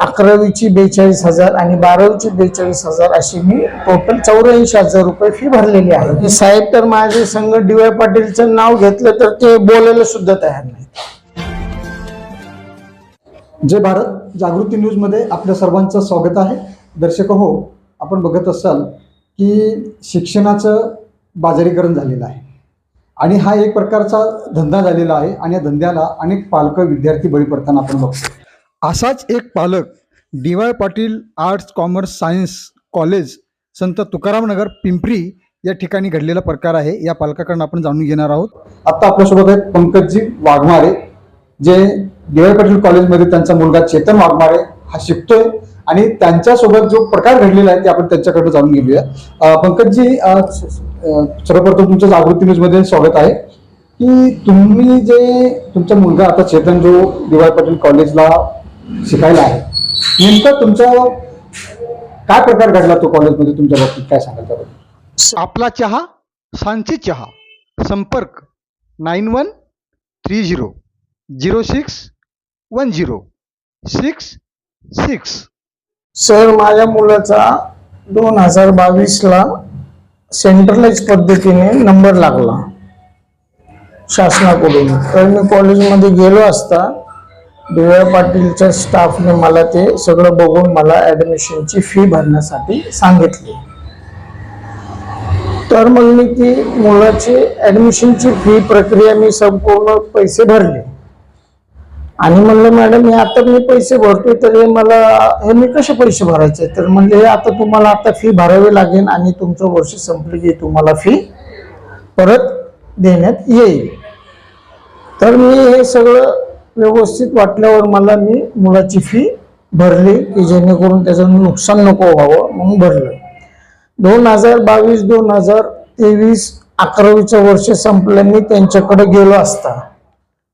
अकरावीची बेचाळीस हजार आणि बारावीची बेचाळीस हजार अशी मी टोटल चौऱ्याऐंशी हजार रुपये फी भरलेली आहे. साहेब तर माझे संघ डी वाय पाटीलचं नाव घेतलं तर ते बोलायला सुद्धा तयार नाही जय भारत. जागृती न्यूजमध्ये आपल्या सर्वांचं स्वागत आहे. दर्शक हो आपण बघत असाल की शिक्षणाचं बाजारीकरण झालेलं आहे. आणि हा एक प्रकारचा धंदा झालेला आहे आणि या धंद्याला अनेक पालक विद्यार्थी बळी पडताना आपण बघतो. असाच एक पालक D Y Patil arts commerce science college Sant Tukaramnagar Pimpri या ठिकाणी घडलेला प्रकार आहे. या पालकाकडून आपण जाणून घेणार आहोत. आता आपल्यासोबत आहेत पंकजजी वाघमारे जे डी वाय पाटील कॉलेजमध्ये त्यांचा मुलगा चेतन वाघमारे हा शिकतोय आणि त्यांच्यासोबत जो प्रकार घडलेला आहे ते आपण त्यांच्याकडे जाणून घेऊया. अं, पंकजजी सर्वप्रथम तुमच्या जागृती न्यूजमध्ये स्वागत आहे. की तुम्ही जे तुमचा मुलगा आता चेतन जो डी वाय पाटील कॉलेजला शिकायला आहे. नेमका तुमचा काय प्रकार घडला तो कॉलेजमध्ये? तुमच्या बाबतीत काय सांगाल त्याबद्दल? आपला चहा सांची चहा. संपर्क nine one three zero zero six one zero six six. Sir माझ्या मुलाचा दोन हजार बावीसला सेंट्रलाइज पद्धतीने नंबर लागला. शासनाकडून. तर मी कॉलेजमध्ये गेलो असता डी पाटीलच्या स्टाफने मला ते सगळं बघून मला ॲडमिशनची फी भरण्यासाठी सांगितली. तर मग मी ती मुलाची ॲडमिशनची फी प्रक्रिया मी संपूर्ण पैसे भरले. आणि म्हणलं मॅडम हे आता मी पैसे भरतोय तर हे मला हे मी कसे पैसे भरायचे? तर म्हणले हे आता तुम्हाला आता फी भरावी लागेल आणि तुमचं वर्ष संपलं की तुम्हाला फी परत देण्यात येईल. तर मी हे सगळं व्यवस्थित वाटल्यावर मला मी मुलाची फी भरली की जेणेकरून त्याचं नुकसान नको व्हावं म्हणून भरलं. दोन हजार बावीस दोन हजार तेवीस अकरावीचं वर्ष संपलं मी त्यांच्याकडे गेलो असता.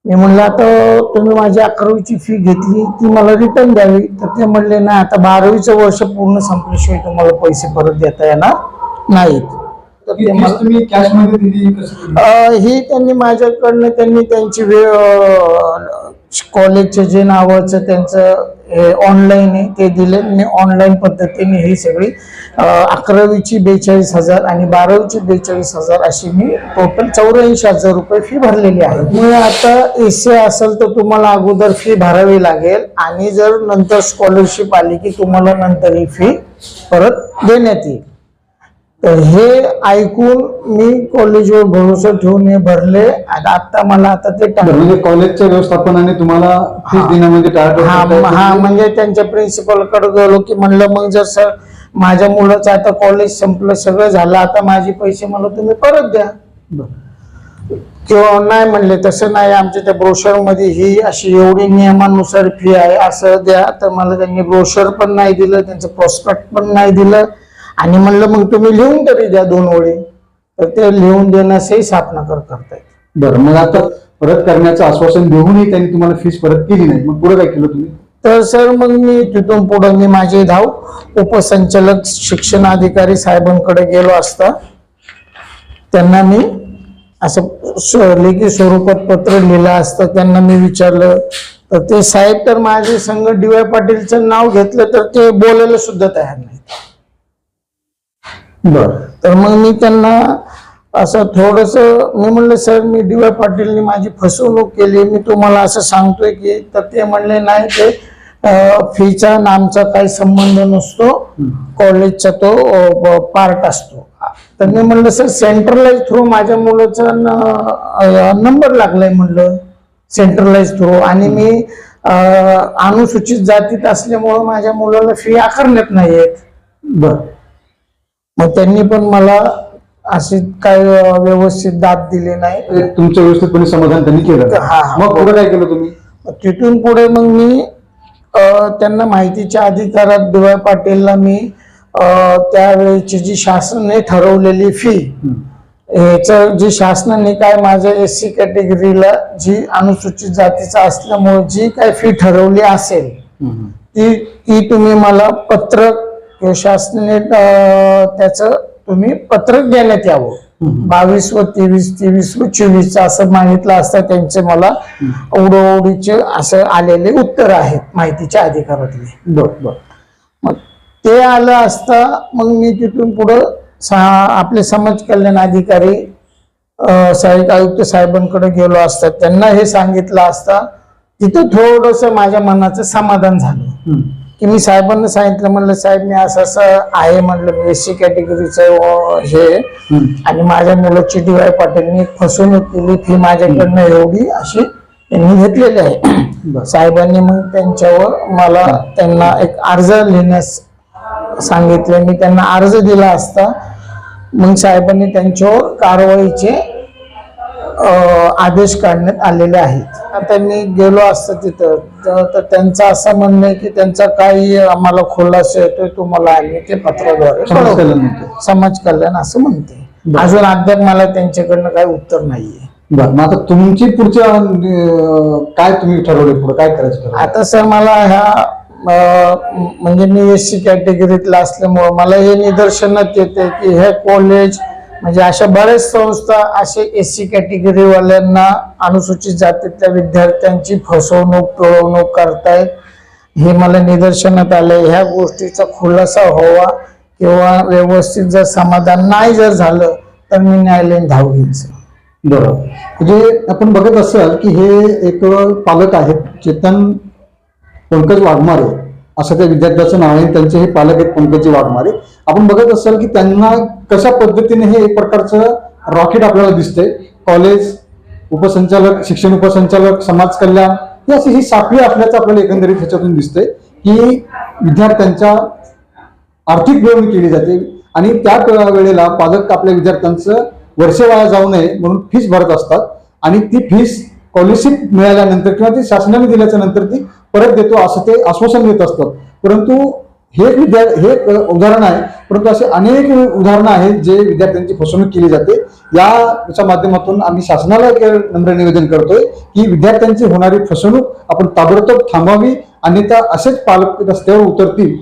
मी म्हणलं आता तुम्ही माझी अकरावीची फी घेतली ती मला रिटर्न द्यावी. तर ते म्हणले नाही आता बारावीचं वर्ष पूर्ण संपल्याशिवाय तुम्हाला पैसे परत देता येणार नाहीत. तर ते मला ही त्यांनी माझ्याकडनं त्यांनी त्यांची वेळ कॉलेजचे जे नावाचं त्यांचं ऑनलाईन आहे ते दिले. मी ऑनलाईन पद्धतीने ही सगळी अकरावीची बेचाळीस हजार आणि बारावीची बेचाळीस हजार अशी मी टोटल चौऱ्याऐंशी हजार रुपये फी भरलेली आहे. मुळे आता एसी असेल तर तुम्हाला अगोदर फी भरावी लागेल आणि जर नंतर स्कॉलरशिप आली की तुम्हाला नंतर ही फी परत देण्यात येईल. तर हे ऐकून मी कॉलेजवर भरोसा ठेवून हे भरले आणि आता मला आता ते टाक- म्हणजे कॉलेजच्या व्यवस्थापनाने तुम्हाला फीस हा. देण्यामध्ये टाळाटाळ हा हा? म्हणजे त्यांच्या प्रिन्सिपलकडे गेलो की म्हणलं मग जर सर माझ्या मुलाचं आता कॉलेज संपलं सगळं झालं आता माझे पैसे मला तुम्ही परत द्या बरं. किंवा नाही म्हणले तसं नाही आमच्या त्या ब्रोशरमध्ये ही अशी एवढी नियमानुसार फी आहे असं द्या तर मला त्यांनी ब्रोशर पण नाही दिलं त्यांचं प्रोस्पेक्ट पण नाही दिलं आणि म्हणलं मग तुम्ही लिहून तरी द्या दोन ओळी. तर ते लिहून देण्यासही सापनाकर करतायत बरं मग आता परत करण्याचं आश्वासन देऊनही त्यांनी तुम्हाला फीस परत केली नाही. मग पुढे काय केलं तुम्ही? तर सर मग मी तिथून पुढे मी माझे धाव उपसंचालक शिक्षण अधिकारी साहेबांकडे गेलो असता. त्यांना मी असं लेखी स्वरूपात पत्र लिहिलं असतं. त्यांना मी विचारलं. तर ते साहेब तर माझे संघ डी वाय पाटीलचं नाव घेतलं तर ते बोलायला सुद्धा तयार नाही बरं. तर मग मी त्यांना असं थोडस मी म्हणलं सर मी डी वाय पाटीलनी माझी फसवणूक केली. मी तुम्हाला असं सांगतोय की तर ते म्हणले नाही ते फीचा नामचा काही संबंध नसतो. कॉलेजचा तो पार्ट असतो. तर मी म्हणलं सर सेंट्रलाइज थ्रू माझ्या मुलाचा नंबर लागलाय म्हणलं. सेंट्रलाइज थ्रू आणि मी अनुसूचित जातीत असल्यामुळं माझ्या मुलाला फी आकारण्यात नाही येत. बरं. मग त्यांनी पण मला अशी काय व्यवस्थित दाद दिली नाही एक तुमचं व्यवस्थितपणे समाधान त्यांनी केलं हा, हा. मग पुढे काय केलं तुम्ही तिथून पुढे मग मी त्यांना माहितीच्या अधिकारात डी वाय पाटीलला मी त्यावेळेची जी शासनाने ठरवलेली फी. ह्याचं जी शासनाने काय माझ्या एस सी कॅटेगरीला जी अनुसूचित जातीचा असल्यामुळे जी काय फी ठरवली असेल. ती ती तुम्ही मला पत्र किंवा शासनाने त्याचं तुम्ही पत्रक देण्यात यावं. बावीस व तेवीस तेवीस व चोवीस असं मागितलं असता त्यांचे मला उडवडीचे असं आलेले उत्तर आहेत माहितीच्या अधिकारातले. मग ते आलं असता मग मी तिथून पुढं आपले समाज कल्याण अधिकारी सहाय्यक आयुक्त साहेबांकडे गेलो असता त्यांना हे सांगितलं असता तिथं थोडस माझ्या मनाचं समाधान झालं. की मी साहेबांना सांगितलं म्हणलं साहेब मी असं असं आहे म्हणलं मी एस सी कॅटेगरीचं हे. आणि माझ्या मुलाची डी वाय पाटीलनी फसवणूक केली फी माझ्याकडनं एवढी अशी त्यांनी घेतलेली आहे. साहेबांनी मग त्यांच्यावर मला त्यांना एक अर्ज लिहिण्यास सांगितले. मी त्यांना अर्ज दिला असता मग साहेबांनी त्यांच्यावर कारवाईचे आदेश काढण्यात आलेले आहेत आता मी गेलो असतो तिथं तर त्यांचं असं म्हणणं आहे की त्यांचा काही आम्हाला खुलासा येतोय तुम्हाला आम्ही ते पत्राद्वारे समाज. कल्याण असं म्हणते. अजून अद्याप मला त्यांच्याकडनं काही उत्तर नाहीये बर मग आता तुमची पुढच्या काय तुम्ही ठरवले पुढे काय करायचं? आता सर मला ह्या म्हणजे मी एस सी कॅटेगरीतला असल्यामुळं मला हे निदर्शनात येते की हे कॉलेज म्हणजे अशा बऱ्याच संस्था असे एस सी कॅटेगरीवाल्यांना अनुसूचित जातीतल्या विद्यार्थ्यांची फसवणूक पिळवणूक करतायत. हे मला निदर्शनात आलं ह्या गोष्टीचा खुलासा व्हावा किंवा व्यवस्थित जर समाधान नाही जर झालं तर मी न्यायालयीन धाव घेईन सर. बरोबर. म्हणजे आपण बघत असाल की हे एक पालक आहेत चेतन पंकज वाघमारे. असं त्या विद्यार्थ्याचं नाव आहे. त्यांचे हे पालक आहेत पंकजी वाघमारे. आपण बघत असाल की त्यांना कशा पद्धतीने हे एक प्रकारचं रॉकेट आपल्याला दिसतंय. कॉलेज उपसंचालक शिक्षण उपसंचालक समाज कल्याण ही अशी ही साखळी असल्याचं आपल्याला एकंदरीत ह्याच्यातून दिसतंय की विद्यार्थ्यांच्या आर्थिक मिळवणूक केली जाते आणि त्या वेळेला पालक आपल्या विद्यार्थ्यांचं वर्ष वाया जाऊ नये म्हणून फीस भरत असतात. आणि ती फीस स्कॉलरशिप मिळाल्यानंतर किंवा ती शासनाने दिल्याच्या नंतर ती परत देतो असं ते आश्वासन देत असतात. परंतु हे एक विद्या हे एक उदाहरण आहे. परंतु असे अनेक उदाहरणं आहेत जे विद्यार्थ्यांची फसवणूक केली जाते. याच्या माध्यमातून आम्ही शासनाला एक नम्र निवेदन करतोय की विद्यार्थ्यांची होणारी फसवणूक आपण ताबडतोब थांबवावी अन्यथा असेच पालक रस्त्यावर उतरतील.